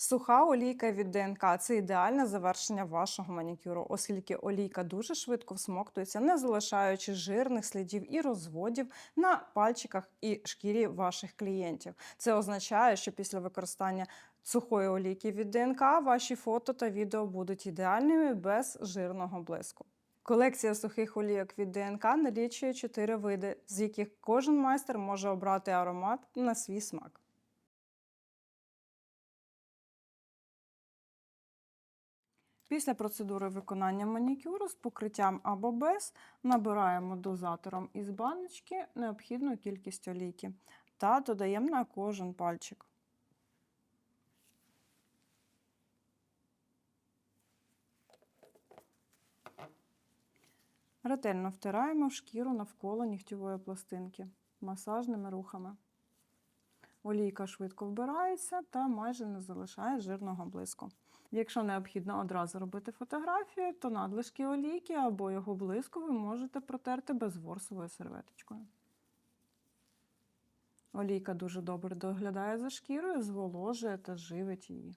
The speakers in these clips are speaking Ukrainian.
Суха олійка від ДНК це ідеальне завершення вашого манікюру, оскільки олійка дуже швидко всмоктується, не залишаючи жирних слідів і розводів на пальчиках і шкірі ваших клієнтів. Це означає, що після використання сухої олійки від ДНК ваші фото та відео будуть ідеальними без жирного блиску. Колекція сухих олійок від ДНК налічує чотири види, з яких кожен майстер може обрати аромат на свій смак. Після процедури виконання манікюру з покриттям або без набираємо дозатором із баночки необхідну кількість олійки та додаємо на кожен пальчик. Ретельно втираємо в шкіру навколо нігтєвої пластинки масажними рухами. Олійка швидко вбирається та майже не залишає жирного блиску. Якщо необхідно одразу робити фотографію, то надлишки олійки або його блиску ви можете протерти безворсовою серветочкою. Олійка дуже добре доглядає за шкірою, зволожує та живить її.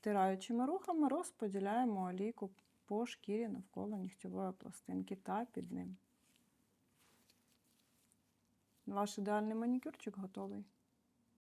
Втираючими рухами розподіляємо олійку по шкірі навколо нігтєвої пластинки та під ним. Ваш ідеальний манікюрчик готовий.